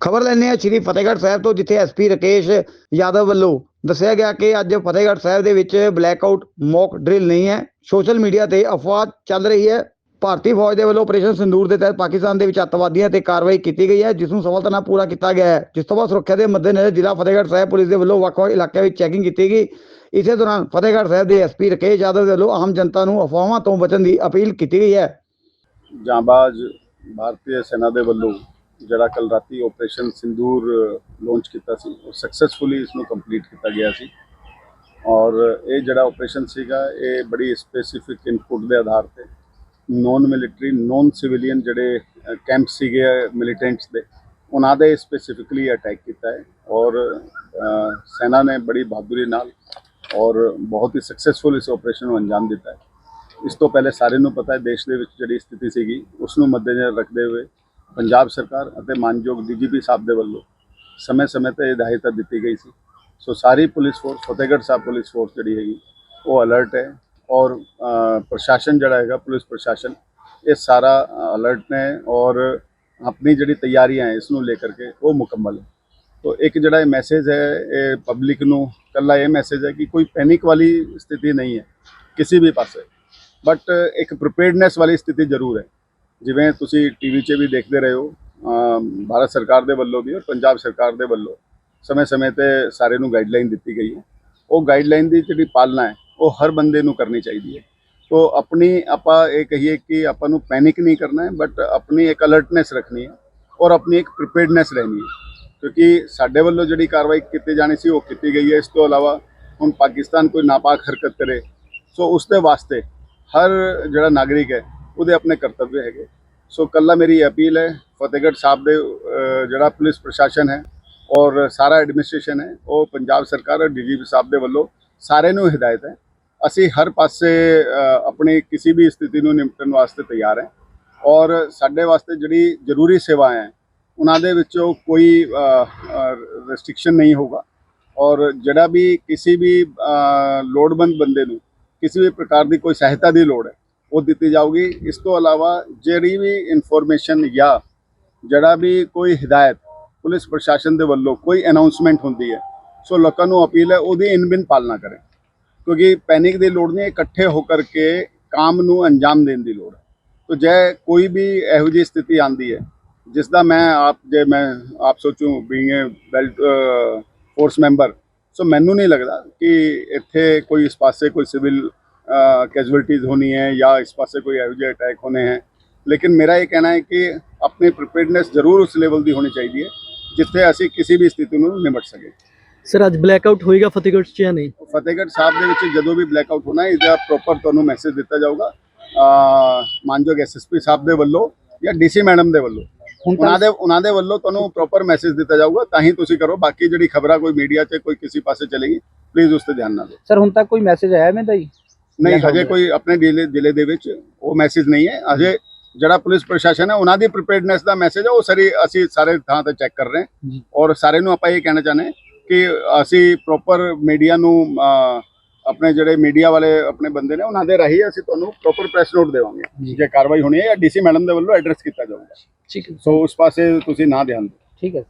ਖਬਰ ਲੈਣੇ ਆ ਸ਼੍ਰੀ ਫਤਿਹਗੜ੍ਹ ਸਾਹਿਬ ਤੋਂ, ਜਿੱਥੇ ਐਸਪੀ ਰਕੇਸ਼ ਯਾਦਵ ਵੱਲੋਂ ਦੱਸਿਆ ਗਿਆ ਕਿ ਅੱਜ ਫਤਿਹਗੜ੍ਹ ਸਾਹਿਬ ਦੇ ਵਿੱਚ ਬਲੈਕਆਊਟ ਮੌਕ ਡਰਿਲ ਨਹੀਂ ਹੈ। ਸੋਸ਼ਲ ਮੀਡੀਆ ਤੇ ਅਫਵਾਹ ਚੱਲ ਰਹੀ ਹੈ। ਭਾਰਤੀ ਫੌਜ ਦੇ ਵੱਲੋਂ ਆਪਰੇਸ਼ਨ ਸਿੰਦੂਰ ਦੇ ਤਹਿਤ ਪਾਕਿਸਤਾਨ ਦੇ ਵਿੱਚ ਅੱਤਵਾਦੀਆਂ ਤੇ ਕਾਰਵਾਈ ਕੀਤੀ ਗਈ ਹੈ, ਜਿਸ ਨੂੰ ਸਫਲਤਾ ਨਾਲ ਪੂਰਾ ਕੀਤਾ ਗਿਆ ਹੈ। ਜਿਸ ਤੋਂ ਬਾਅਦ ਸੁਰੱਖਿਆ ਦੇ ਮੱਦੇਨਜ਼ਰ ਜ਼ਿਲ੍ਹਾ ਫਤਿਹਗੜ੍ਹ ਸਾਹਿਬ ਪੁਲਿਸ ਦੇ ਵੱਲੋਂ ਵੱਖ-ਵੱਖ ਇਲਾਕਿਆਂ ਵਿੱਚ ਚੈਕਿੰਗ ਕੀਤੀ ਗਈ। ਇਸੇ ਦੌਰਾਨ ਫਤਿਹਗੜ੍ਹ ਸਾਹਿਬ ਦੇ ਐਸਪੀ ਰਕੇਸ਼ ਯਾਦਵ ਦੇ ਵੱਲੋਂ ਆਮ ਜਨਤਾ ਨੂੰ ਅਫਵਾਹਾਂ ਤੋਂ ਬਚਣ ਦੀ ਅਪੀਲ ਕੀਤੀ ਗਈ ਹੈ। ਜਾਂਬਾਜ਼, ਭਾਰਤੀ ਸੈਨਾ ਦੇ ਵੱਲੋਂ ਜਿਹੜਾ ਕੱਲ ਰਾਤੀ ਆਪਰੇਸ਼ਨ ਸਿੰਦੂਰ ਲਾਂਚ ਕੀਤਾ ਸੀ, ਉਹ ਸਕਸੈਸਫੁਲੀ ਇਸ ਨੂੰ ਕੰਪਲੀਟ ਕੀਤਾ ਗਿਆ ਸੀ। ਔਰ ਇਹ ਜਿਹੜਾ ਆਪਰੇਸ਼ਨ ਸੀਗਾ, ਇਹ ਬੜੀ ਸਪੈਸੀਫਿਕ ਇਨਪੁਟ ਦੇ ਆਧਾਰ ਤੇ ਨੌਨ ਮਿਲਟਰੀ ਨੌਨ ਸਿਵਿਲੀਅਨ ਜਿਹੜੇ ਕੈਂਪ ਸੀਗੇ ਮਿਲੀਟੈਂਟਸ ਦੇ, ਉਹਨਾਂ ਦੇ ਸਪੈਸੀਫਿਕਲੀ ਅਟੈਕ ਕੀਤਾ ਹੈ। ਔਰ ਸੈਨਾ ਨੇ ਬੜੀ ਬਹਾਦਰੀ ਨਾਲ ਔਰ ਬਹੁਤ ਹੀ ਸਕਸੈਸਫੁਲ ਇਸ ਆਪਰੇਸ਼ਨ ਨੂੰ ਅੰਜਾਮ ਦਿੱਤਾ ਹੈ। ਇਸ ਤੋਂ ਪਹਿਲੇ ਸਾਰੇ ਨੂੰ ਪਤਾ ਹੈ, ਦੇਸ਼ ਦੇ ਵਿੱਚ ਜਿਹੜੀ ਸਥਿਤੀ ਸੀਗੀ ਉਸ ਨੂੰ ਮੱਦੇਨਜ਼ਰ ਰੱਖਦੇ ਹੋਏ ਪੰਜਾਬ ਸਰਕਾਰ ਅਤੇ ਮਾਨਯੋਗ ਡੀਜੀਪੀ ਸਾਹਿਬ ਦੇ ਵੱਲੋਂ ਸਮੇਂ-ਸਮੇਂ ਤੇ ਹਦਾਇਤਾਂ ਦਿੱਤੀ ਗਈ ਸੀ। ਸੋ ਸਾਰੀ police force Fatehgarh Sahib police force ਜਿਹੜੀ ਹੈਗੀ, ਉਹ ਅਲਰਟ ਹੈ ਔਰ ਪ੍ਰਸ਼ਾਸਨ ਜਿਹੜਾ ਹੈਗਾ, ਪੁਲਿਸ ਪ੍ਰਸ਼ਾਸਨ ਇਹ ਸਾਰਾ ਅਲਰਟ ਨੇ ਔਰ ਆਪਣੀ ਜਿਹੜੀ ਤਿਆਰੀਆਂ ਇਸ ਨੂੰ ਲੈ ਕਰਕੇ ਉਹ ਮੁਕੰਮਲ ਹੈ। ਤੋ ਇੱਕ ਜਿਹੜਾ ਇਹ ਮੈਸੇਜ ਹੈ, ਇਹ ਪਬਲਿਕ ਨੂੰ ਕੱਲਾ ਇਹ ਮੈਸੇਜ ਹੈ ਕਿ ਕੋਈ ਪੈਨਿਕ ਵਾਲੀ ਸਥਿਤੀ ਨਹੀਂ ਹੈ, ਕਿਸੇ ਵੀ ਪਾਸੇ। ਬਟ ਇੱਕ ਪ੍ਰੀਪੇਅਰਡਨੈਸ ਵਾਲੀ ਸਥਿਤੀ ਜ਼ਰੂਰ ਹੈ। ਜਿਵੇਂ ਤੁਸੀਂ ਟੀਵੀ 'ਚ ਵੀ ਦੇਖਦੇ ਰਹੇ ਹੋ ਭਾਰਤ ਸਰਕਾਰ ਦੇ ਵੱਲੋਂ ਵੀ ਔਰ ਪੰਜਾਬ ਸਰਕਾਰ ਦੇ ਵੱਲੋਂ ਸਮੇਂ-ਸਮੇਂ ਤੇ ਸਾਰੇ ਨੂੰ ਗਾਈਡਲਾਈਨ ਦਿੱਤੀ ਗਈ ਹੈ। ਉਹ ਗਾਈਡਲਾਈਨ ਦੀ ਜਿਹੜੀ ਪਾਲਣਾ ਹੈ, ਉਹ ਹਰ ਬੰਦੇ ਨੂੰ ਕਰਨੀ ਚਾਹੀਦੀ ਹੈ। ਤੋ ਆਪਣੀ ਆਪਾਂ ਇਹ ਕਹੀਏ ਕਿ ਆਪਾਂ ਨੂੰ ਪੈਨਿਕ ਨਹੀਂ ਕਰਨਾ ਹੈ ਬਟ ਆਪਣੀ ਇੱਕ ਅਲਰਟਨੈਸ ਰੱਖਣੀ ਹੈ ਔਰ ਆਪਣੀ ਇੱਕ ਪ੍ਰੀਪੇਅਰਡਨੈਸ ਰਹਿਣੀ ਹੈ। ਕਿਉਂਕਿ ਸਾਡੇ ਵੱਲੋਂ ਜਿਹੜੀ ਕਾਰਵਾਈ ਕੀਤੀ ਜਾਣੀ ਸੀ, ਉਹ ਕੀਤੀ ਗਈ ਹੈ। ਇਸ ਤੋਂ ਇਲਾਵਾ ਹੁਣ ਪਾਕਿਸਤਾਨ ਕੋਈ ਨਾਪਾਕ ਹਰਕਤ ਕਰੇ, ਸੋ ਉਸ ਦੇ ਵਾਸਤੇ ਹਰ ਜਿਹੜਾ ਨਾਗਰਿਕ ਹੈ ਉਹਦੇ ਆਪਣੇ ਕਰਤੱਵ ਹੈਗੇ। ਸੋ ਕੱਲਾ ਮੇਰੀ ਅਪੀਲ ਹੈ, ਫਤਿਹਗੜ੍ਹ ਸਾਹਿਬ ਦੇ ਜਿਹੜਾ ਪੁਲਿਸ ਪ੍ਰਸ਼ਾਸਨ ਹੈ ਔਰ ਸਾਰਾ ਐਡਮਿਨਿਸਟ੍ਰੇਸ਼ਨ ਹੈ, ਉਹ ਪੰਜਾਬ ਸਰਕਾਰ ਔਰ ਡੀਜੀਪੀ ਸਾਹਿਬ ਦੇ ਵੱਲੋਂ ਸਾਰੇ ਨੂੰ ਹਦਾਇਤ ਹੈ। ਅਸੀਂ ਹਰ ਪਾਸੇ ਆਪਣੀ ਕਿਸੇ ਵੀ ਸਥਿਤੀ ਨੂੰ ਨਿਪਟਣ ਵਾਸਤੇ ਤਿਆਰ ਹੈ ਔਰ ਸਾਡੇ ਵਾਸਤੇ ਜਿਹੜੀ ਜ਼ਰੂਰੀ ਸੇਵਾਵਾਂ ਹੈ, ਉਹਨਾਂ ਦੇ ਵਿੱਚੋਂ ਕੋਈ ਰੈਸਟ੍ਰਿਕਸ਼ਨ ਨਹੀਂ ਹੋਗਾ ਔਰ ਜਿਹੜਾ ਵੀ ਕਿਸੇ ਵੀ ਲੋੜਵੰਦ ਬੰਦੇ ਨੂੰ, ਕਿਸੇ ਵੀ ਪ੍ਰਕਾਰ ਦੀ ਕੋਈ ਸਹਾਇਤਾ ਦੀ ਲੋੜ ਹੈ ਉਹ ਦਿੱਤੀ ਜਾਊਗੀ। ਇਸ ਤੋਂ ਇਲਾਵਾ ਜਿਹੜੀ ਵੀ ਇਨਫੋਰਮੇਸ਼ਨ ਜਾਂ ਜਿਹੜਾ ਵੀ ਕੋਈ ਹਦਾਇਤ ਪੁਲਿਸ ਪ੍ਰਸ਼ਾਸਨ ਦੇ ਵੱਲੋਂ ਕੋਈ ਅਨਾਉਂਸਮੈਂਟ ਹੁੰਦੀ ਹੈ, ਸੋ ਲੋਕਾਂ ਨੂੰ ਅਪੀਲ ਹੈ ਉਹਦੀ ਇਨਬਿਨ ਪਾਲਣਾ ਕਰੇ। ਕਿਉਂਕਿ ਪੈਨਿਕ ਦੀ ਲੋੜ ਨਹੀਂ, ਇਕੱਠੇ ਹੋ ਕਰਕੇ ਕੰਮ ਨੂੰ ਅੰਜਾਮ ਦੇਣ ਦੀ ਲੋੜ ਹੈ। ਤੋ ਜੇ ਕੋਈ ਵੀ ਇਹੋ ਜਿਹੀ ਸਥਿਤੀ ਆਂਦੀ ਹੈ, ਜਿਸ ਦਾ ਮੈਂ ਆਪ, ਜੇ ਮੈਂ ਆਪ ਸੋਚੂੰ being a belt force member so ਮੈਨੂੰ ਨਹੀਂ ਲੱਗਦਾ ਕਿ ਇੱਥੇ ਕੋਈ ਇਸ ਪਾਸੇ ਕੋਈ ਸਿਵਲ ਕੈਜੁਅਲਟੀਜ਼ ਹੋਣੀ ਹੈ ਜਾਂ ਇਸ ਪਾਸੇ ਕੋਈ ਇਹੋ ਜਿਹੇ ਅਟੈਕ ਹੋਣੇ ਹੈ ਲੇਕਿਨ ਮੇਰਾ ਇਹ ਕਹਿਣਾ ਹੈ ਕਿ ਆਪਣੀ ਪ੍ਰੀਪੇਅਰਡਨੈਸ ਜ਼ਰੂਰ ਉਸ ਲੈਵਲ ਦੀ ਹੋਣੀ ਚਾਹੀਦੀ ਹੈ ਜਿੱਥੇ ਅਸੀਂ ਕਿਸੇ ਵੀ ਸਥਿਤੀ ਨੂੰ ਨਿਮਟ ਸਕੇ ਸਰ ਅੱਜ ਬਲੈਕਆਊਟ ਹੋਏਗਾ ਫਤਿਹਗੜ੍ਹ 'ਚ ਜਾਂ ਨਹੀਂ ਫਤਿਹਗੜ੍ਹ ਸਾਹਿਬ ਦੇ ਵਿੱਚ ਜਦੋਂ ਵੀ ਬਲੈਕਆਊਟ ਹੋਣਾ ਹੈ, ਇਹਦਾ ਪ੍ਰੋਪਰ ਤੁਹਾਨੂੰ ਮੈਸੇਜ ਦਿੱਤਾ ਜਾਊਗਾ ਮਾਨਯੋਗ ਐਸਐਸਪੀ ਸਾਹਿਬ ਦੇ ਵੱਲੋਂ ਜਾਂ ਡੀਸੀ ਮੈਡਮ ਦੇ ਵੱਲੋਂ ਉਹਨਾਂ ਦੇ ਉਹਨਾਂ ਦੇ ਵੱਲੋਂ ਤੁਹਾਨੂੰ ਪ੍ਰੋਪਰ ਮੈਸੇਜ ਦਿੱਤਾ ਜਾਊਗਾ ਤਾਂ ਹੀ ਤੁਸੀਂ ਕਰੋ ਬਾਕੀ ਜਿਹੜੀ ਖਬਰਾਂ ਕੋਈ ਮੀਡੀਆ 'ਚ ਕੋਈ ਕਿਸੇ ਪਾਸੇ ਚਲੇਗੀ ਪਲੀਜ਼ ਉਸ ਤੇ ਧਿਆਨ ਨਾ ਦਿਓ ਸਰ ਹੁਣ ਤੱਕ ਕੋਈ ਮੈਸੇਜ ਆਇਆ ਮੈਂ ਜੀ ਨਹੀਂ ਹਜੇ ਕੋਈ ਆਪਣੇ ਜ਼ਿਲ੍ਹੇ ਜ਼ਿਲ੍ਹੇ ਦੇ ਵਿੱਚ ਉਹ ਮੈਸੇਜ ਨਹੀਂ ਹੈ। ਅਜੇ ਜਿਹੜਾ ਪੁਲਿਸ ਪ੍ਰਸ਼ਾਸਨ ਹੈ ਉਹਨਾਂ ਦੀ ਪ੍ਰੀਪੇਅਰਡਨੈਸ ਦਾ ਮੈਸੇਜ ਹੈ ਉਹ ਸਾਰੀ ਅਸੀਂ ਸਾਰੇ ਥਾਂ ਤੇ ਚੈੱਕ ਕਰ ਰਹੇ ਹਾਂ। ਔਰ ਸਾਰੇ ਨੂੰ ਆਪਾਂ ਇਹ ਕਹਿਣਾ ਚਾਹੁੰਦੇ ਹਾਂ ਕਿ ਅਸੀਂ ਪ੍ਰੋਪਰ ਮੀਡੀਆ ਨੂੰ ਆਪਣੇ ਜਿਹੜੇ ਮੀਡੀਆ ਵਾਲੇ ਆਪਣੇ ਬੰਦੇ ਨੇ ਉਹਨਾਂ ਦੇ ਰਾਹੀਂ ਅਸੀਂ ਤੁਹਾਨੂੰ ਪ੍ਰੋਪਰ ਪ੍ਰੈਸ ਨੋਟ ਦੇਵਾਂਗੇ। ਜੇ। ਕਾਰਵਾਈ ਹੋਣੀ ਹੈ ਜਾਂ ਡੀਸੀ ਮੈਡਮ ਦੇ ਵੱਲੋਂ ਐਡਰੈਸ ਕੀਤਾ ਜਾਊਗਾ। ਠੀਕ ਹੈ। ਸੋ ਉਸ ਪਾਸੇ ਤੁਸੀਂ ਨਾ ਧਿਆਨ ਦਿਓ। ਠੀਕ ਹੈ।